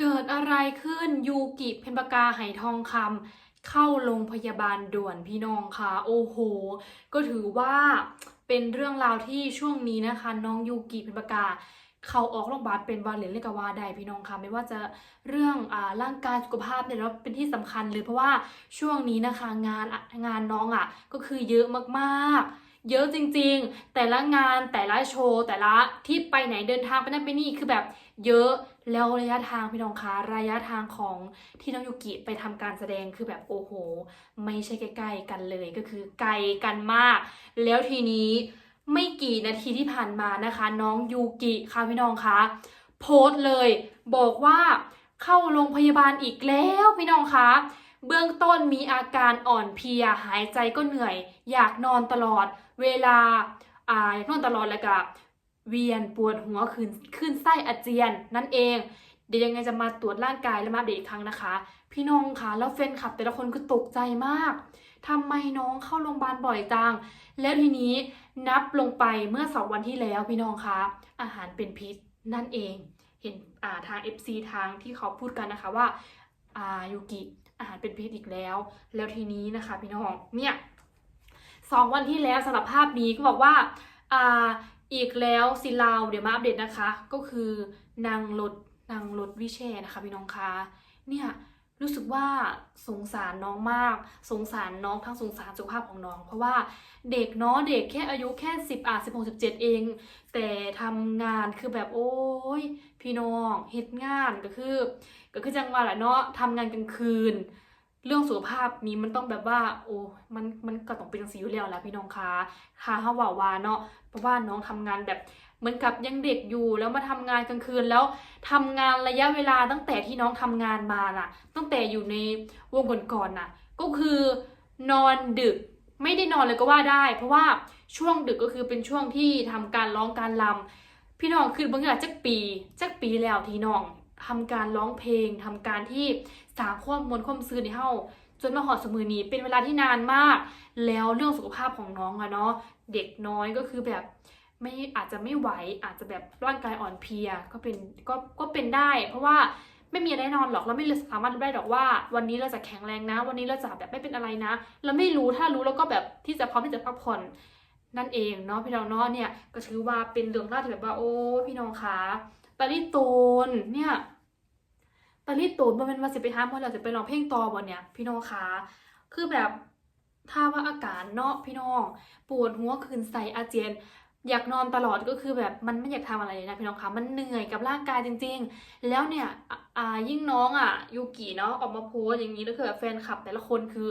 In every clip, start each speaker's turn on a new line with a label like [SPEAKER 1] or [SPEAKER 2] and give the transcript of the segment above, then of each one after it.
[SPEAKER 1] เกิดอะไรขึ้นยูกิเพนปากาไหทองคำเข้าโรงพยาบาลด่วนพี่น้องค่ะโอ้โห ก็ถือว่าเป็นเรื่องราวที่ช่วงนี้นะคะ น้องยูกิเพนปากาเขาออกโรงพยาบาลเป็นวาเลนเลกับว่าใดพี่น้องค่ะไม่ว่าจะเรื่องอ่าร่างกายสุขภาพเนี่ยแล้วเป็นที่สำคัญเลยเพราะว่าช่วงนี้นะคะงานงานน้องอะก็คือเยอะมากๆ เยอะจริงๆ แต่ละงานแต่ละโชว์แต่ละที่ไปไหนเดินทางไปนั่นไปนี่คือแบบเยอะ แล้วระยะทางพี่น้องคะระยะทางของที่น้องยูกิไปทำการแสดงคือแบบโอ้โห ไม่ใช่ใกล้ๆกันเลยก็คือไกลกันมาก แล้วทีนี้ไม่กี่นาทีที่ผ่านมานะคะ น้องยูกิค่ะพี่น้องคะโพสต์เลย บอกว่าเข้าโรงพยาบาลอีกแล้วพี่น้องคะเบื้องต้นมีอาการอ่อนเพลียหายใจก็เหนื่อย อยากนอนตลอด เวลาอ่าอยากนอนตลอดแล้วก็ เวียนปวดหัวขึ้นขึ้นไส้อาเจียน นั่นเอง เดี๋ยวยังไงจะมาตรวจร่างกายและมาเดตอีกครั้งนะคะ พี่น้องคะแล้วแฟนคลับ แต่ละคนคือตกใจมากทำไมน้องเข้าโรงพยาบาลบ่อยจังแล้วทีนี้นับลงไปเมื่อสองวันที่แล้วพี่น้องคะอาหารเป็นพิษนั่นเอง เห็นาทาง FC ทางที่เขาพูดกันนะคะว่าอ่ายูกิอาหารเป็นพิษอีกแล้ว แล้วทีนี้นะคะพี่น้องเนี่ยสองวันที่แล้วสำหรับภาพนี้ก็บอกว่าอ่า อีกแล้วสิลาวเดี๋ยวมาอัปเดตนะคะ ก็คือนางรถนางรถวิเชนะคะพี่น้องคะเนี่ยรู้สึกว่าสงสารน้องมาก สงสารน้องทั้งสงสารสุขภาพของน้อง เพราะว่าเด็กเนาะเด็กแค่อายุแค่สิบอะสิบหกสิบเจ็ดเอง แต่ทำงานคือแบบโอ้ยพี่น้องเฮ็ดงานก็คือ ก็คือจังหวะแหละเนาะทำงานกลางคืน เรื่องสุขภาพนี้มันต้องแบบว่า โอ้มันมันก็ต้องเป็นจังสีอยู่แล้วแหละพี่น้องคะค่ะเฮาว่าวาเนาะเพราะว่าน้องทำงานแบบเหมือนกับยังเด็กอยู่แล้วมาทำงานกลางคืนแล้วทำงานระยะเวลาตั้งแต่ที่น้องทำงานมาน่ะ ตั้งแต่อยู่ในวงก่อนๆน่ะ ก็คือนอนดึกไม่ได้นอนเลยก็ว่าได้ เพราะว่าช่วงดึกก็คือเป็นช่วงที่ทำการร้องการรำพี่น้องคือบางอย่างจักปีจักปีแล้วที่น้อง ทำการร้องเพลงทำการที่สางข้อมูลข้อมซื้อในเฮาจนมาหอดสมือนี้เป็นเวลาที่นานมาก แล้วเรื่องสุขภาพของน้องอะเนาะเด็กน้อยก็คือแบบไม่อาจจะไม่ไหวอาจจะแบบร่างกายอ่อนเพลียก็เป็นก็ก็เป็นได้ เพราะว่าไม่มีแน่นอนหรอกเราไม่สามารถรู้ได้หรอกว่า วันนี้เราจะแข็งแรงนะ วันนี้เราจะแบบไม่เป็นอะไรนะ เราไม่รู้ถ้ารู้แล้วก็แบบที่จะพร้อมที่จะพักผ่อนนั่นเองเนาะพี่น้องเนาะเนี่ยก็ถือว่าเป็นเรื่องเล่าวที่แบบว่าโอ้พี่น้องคะตาลิโตนเนี่ย ตาลิโตนมันเป็นว่าสิไปห้ามเพราะเราจะไปร้องเพลงต่อบ่เนี่ย พี่น้องคะคือแบบถ้าว่าอาการเนาะพี่น้อง ปวดหัวคืนใส่อาเจียน อยากนอนตลอดก็คือแบบมันไม่อยากทำอะไรเลยนะพี่น้องคะมันเหนื่อยกับร่างกายจริง ๆ แล้วเนี่ยอ่ายิ่งน้องอะยูกิเนาะออกมาโพสอย่างนี้แล้วคือแบบแฟนคลับ แต่ละคนคือ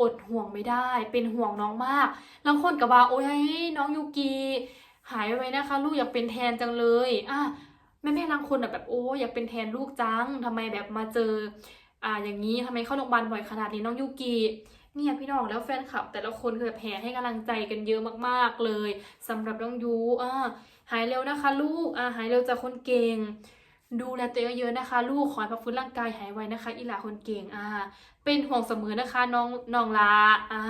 [SPEAKER 1] อดห่วงไม่ได้ เป็นห่วงน้องมากบางคนก็ว่าโอ้ยน้องยูกิหายไว้นะคะ ลูกอยากเป็นแทนจังเลยอะ แม่แม่บางคนแบบโอ้อยากเป็นแทนลูกจังทำไมแบบมาเจออ่าอย่างนี้ทำไมเข้าโรงพยาบาลบ่อยขนาดนี้น้องยูกิเนี่ยพี่น้องแล้วแฟนคลับ แต่ละคนคือแบบแห่ให้กำลังใจกันเยอะมากๆเลยสำหรับน้องยูอ่าหายเร็วนะคะ ลูกอ่าหายเร็วจากคนเก่ง ดูแลตัวเองเยอะนะคะ ลูกขอให้พักฟื้นร่างกายหายไวนะคะ อีหลาคนเก่งอ่า เป็นห่วงเสมอนะคะน้องน้องลาอ่า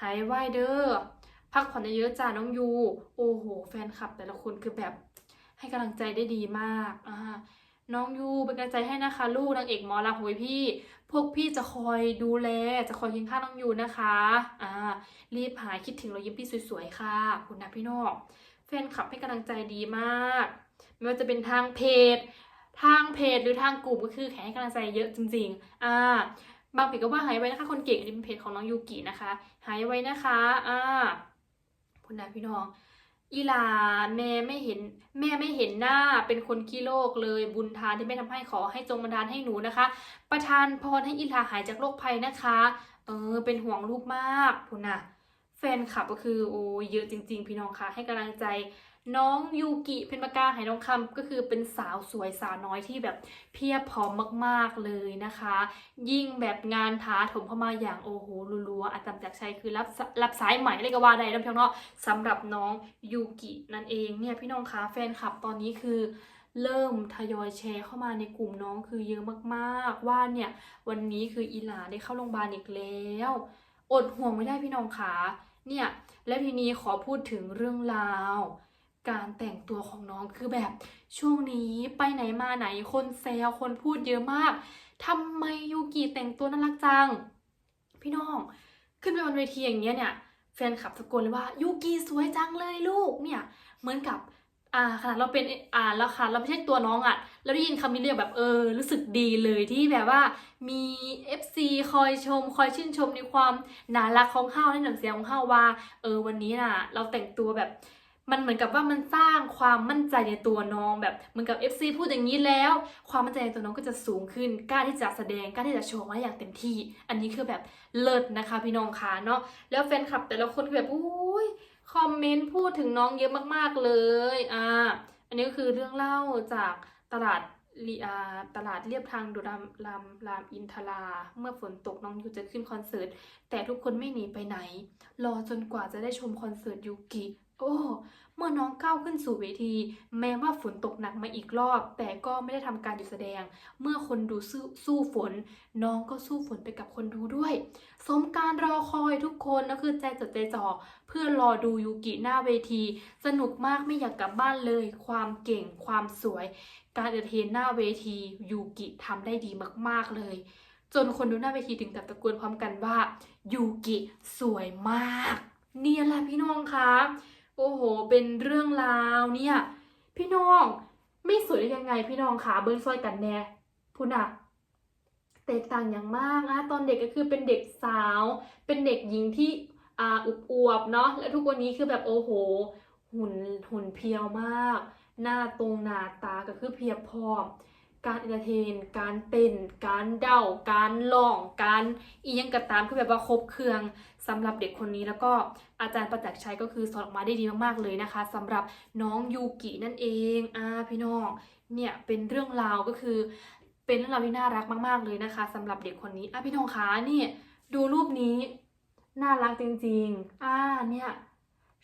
[SPEAKER 1] หายไวเด้อพักผ่อนเยอะจ้าน้องยู โอ้โห แฟนคลับแต่ละคนคือแบบ ให้กำลังใจได้ดีมากอ่าน้องยูเป็นกำลังใจให้นะคะลูกนางเอกหมอลำโหยพี่ พวกพี่จะคอยดูแล จะคอยเคียงข้างน้องยูนะคะอ่ารีบหายคิดถึงรอยยิ้มพี่สวยๆค่ะคุณนะพี่นอกแฟนคลับให้กำลังใจดีมาก ไม่ว่าจะเป็นทางเพจ ทางเพจหรือทางกลุ่มก็คือแขกให้กำลังใจเยอะจริงๆอ่าบางเพจก็ว่าหายไว้นะคะคนเก่งอันนี้เป็นเพจของน้องยูกินะคะ หายไว้นะคะอ่าคุณนะพี่น้อง อีลาแม่ไม่เห็นแม่ไม่เห็นหน้าเป็นคนขี้โรคเลยบุญทานที่แม่ทำให้ขอให้จงบันดาลให้หนูนะคะ ประทานพรให้อีลาหายจากโรคภัยนะคะ เออเป็นห่วงลูกมากคุณน่ะ แฟนคลับก็คือโอ้เยอะจริง ๆ พี่น้องคะให้กำลังใจน้องยูกิเพนปากาไหทองคำก็คือเป็นสาวสวยสาวน้อยที่แบบเพียบพร้อมมากๆเลยนะคะ ยิ่งแบบงานท้าถมเข้ามาอย่างโอ้โหรัวๆอาจารย์จากชัยคือรับรับสายใหม่เลยก็ว่าได้แล้วพี่น้องเนาะสำหรับน้องยูกินั่นเองเนี่ยพี่น้องคะแฟนคลับตอนนี้คือเริ่มทยอยแชร์เข้ามาในกลุ่มน้องคือเยอะมากๆ ว่าเนี่ยวันนี้คืออีหลาได้เข้าโรงพยาบาลอีกแล้ว อดห่วงไม่ได้พี่น้องคะ เนี่ยแล้วทีนี้ขอพูดถึงเรื่องราว การแต่งตัวของน้องคือแบบช่วงนี้ไปไหนมาไหนคนแซวคนพูดเยอะมากทำไมยูกิแต่งตัวน่ารักจัง พี่น้องขึ้นไปบนเวทีอย่างเงี้ยเนี่ยแฟนคลับตะโกนเลยว่ายูกิสวยจังเลยลูกเนี่ยเหมือนกับ อ่าขนาดเราเป็นอ่าแล้วค่ะเราไม่ใช่ตัวน้องอะ่ะเราได้ยินคำนี้เรียกแบบเออ รู้สึกดีเลยที่แบบว่ามี FC คอยชม คอยชื่นชมในความน่ารักของเฮาในหนังเสียงของเฮาว่า เออวันนี้น่ะ เราแต่งตัวแบบมันเหมือนกับว่ามันสร้างความมั่นใจในตัวน้องแบบเหมือนกับ FC พูดอย่างนี้แล้ว ความมั่นใจในตัวน้องก็จะสูงขึ้นกล้าที่จะแสดงกล้าที่จะโชว์มาอย่างเต็มที่ อันนี้คือแบบเลิศนะคะพี่น้องคะเนาะแล้วแฟนคลับแต่ละคนแบบอุ้ย คอมเมนต์พูดถึงน้องเยอะมากๆเลยอ่าอันนี้ก็คือเรื่องเล่าจากตลาดลีอาตลาดเรียบทางดุรามรามรามอินทรา เมื่อฝนตกน้องยูจะขึ้นคอนเสิร์ต แต่ทุกคนไม่หนีไปไหน รอจนกว่าจะได้ชมคอนเสิร์ตยูกิ โอ้เมื่อน้องก้าวขึ้นสู่เวที แม้ว่าฝนตกหนักมาอีกรอบ แต่ก็ไม่ได้ทำการหยุดแสดง เมื่อคนดูสู้สู้ฝน น้องก็สู้ฝนไปกับคนดูด้วย สมการรอคอยทุกคนก็คือใจจดใจจ่อเพื่อรอดูยูกิหน้าเวที สนุกมากไม่อยากกลับบ้านเลย ความเก่งความสวย การเอนเทนหน้าเวทียูกิทำได้ดีมากๆเลย จนคนดูหน้าเวทีถึงกับตะโกนพร้อมกันว่ายูกิสวยมาก เนี่ยแหละพี่น้องคะ โอ้โห เป็นเรื่องราวเนี่ย พี่น้องไม่สวยได้ยังไง พี่น้องขาเบิ้งซอยกันแน่พูดอะแตกต่างอย่างมากนะตอนเด็กก็คือเป็นเด็กสาว เป็นเด็กหญิงที่อ่าอุบอวบๆเนาะแล้วทุกวันนี้คือแบบโอ้โห หุ่นหุ่นเพียวมาก หน้าตรงหน้าตาก็คือเพียบพร้อมการเอนเตอร์เทน การเต้น การเดาการร้อง การอียังกระตามคือแบบว่าครบเครื่อง สำหรับเด็กคนนี้แล้วก็อาจารย์ประจักษ์ชัยก็คือสอนออกมาได้ดีมากๆเลยนะคะสำหรับน้องยูกินั่นเองอ่าพี่น้องเนี่ยเป็นเรื่องราวก็คือ เป็นเรื่องราวที่น่ารักมาก ๆเลยนะคะสำหรับเด็กคนนี้อะพี่น้องคะนี่ดูรูปนี้น่ารักจริงๆอ่าเนี่ย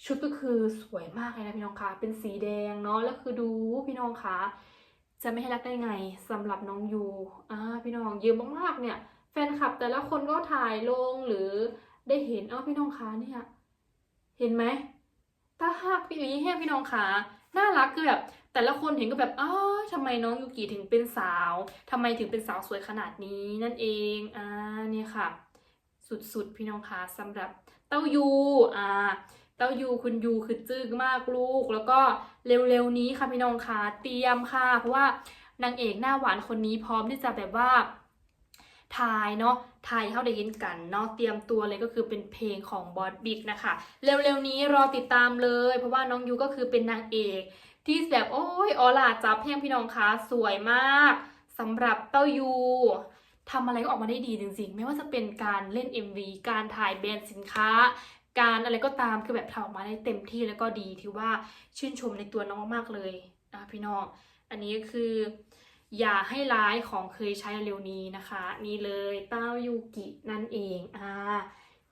[SPEAKER 1] ชุดก็คือสวยมากเลยนะพี่น้องคะเป็นสีแดงเนาะแล้วคือดูพี่น้องคะจะไม่ให้รักได้ไงสำหรับน้องยูอ่าพี่น้องเยอะมากๆเนี่ยแฟนคลับแต่ละคนก็ถ่ายลงหรือ ได้เห็นเอ้าพี่น้องคะเนี่ย เห็นไหมถ้าหากพี่นี้ให้พี่น้องคะน่ารักคือแบบแต่ละคนเห็นก็แบบอ้าทำไมน้องยูกิถึงเป็นสาวทำไมถึงเป็นสาวสวยขนาดนี้นั่นเองอ่าเนี่ยค่ะ สุดๆ พี่น้องคะสำหรับเต้ายูอ่าเต้ายูคุณยูคือจึ้งมากลูก แล้วก็เร็วๆนี้ค่ะพี่น้องคะเตรียมค่ะ เพราะว่านางเอกหน้าหวานคนนี้พร้อมที่จะแบบว่าถ่ายเนาะ ถ่ายให้เขาได้ยินกันเนาะเตรียมตัวเลยก็คือเป็นเพลงของบอสบิ๊กนะคะ เร็วๆนี้รอติดตามเลย เพราะว่าน้องยูก็คือเป็นนางเอก ที่แบบโอ้ยออลาจับแพงพี่น้องคะสวยมากสำหรับเต้ายูทำอะไรก็ออกมาได้ดีจริงๆ ไม่ว่าจะเป็นการเล่น MV การถ่ายแบรนด์สินค้า การอะไรก็ตามคือแบบทำออกมาได้เต็มที่แล้วก็ดีที่ว่าชื่นชมในตัวน้องมากๆเลยนะพี่น้อง อันนี้ก็คือ อย่าให้ร้ายของเคยใช้เร็วนี้นะคะ นี่เลยเต้ายูกินั่นเองอ่า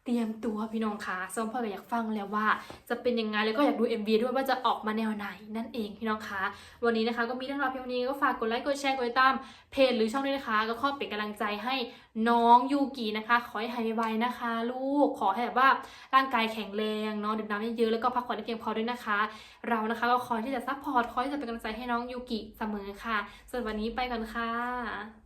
[SPEAKER 1] เตรียมตัวพี่น้องคะซ้อมพ่อก็อยากฟังแล้วว่า จะเป็นยังไงแล้วก็อยากดู MV ด้วยว่าจะออกมาแนวไหนนั่นเองพี่น้องคะวันนี้นะคะก็มีเรื่องราวเพียงนี้ก็ฝากกดไลค์กดแชร์กดติดตามเพจหรือช่องด้วยนะคะ ก็ขอเป็นกำลังใจให้น้องยูกินะคะ ขอให้หายไวๆนะคะ ลูกขอให้แบบว่าร่างกายแข็งแรงเนาะดื่มน้ำเยอะๆแล้วก็พักผ่อนให้เพียงพอด้วยนะคะ เรานะคะก็คอยที่จะซัพพอร์ตคอยที่จะเป็นกำลังใจให้น้องยูกิเสมอค่ะส่วนวันนี้ไปก่อนค่ะ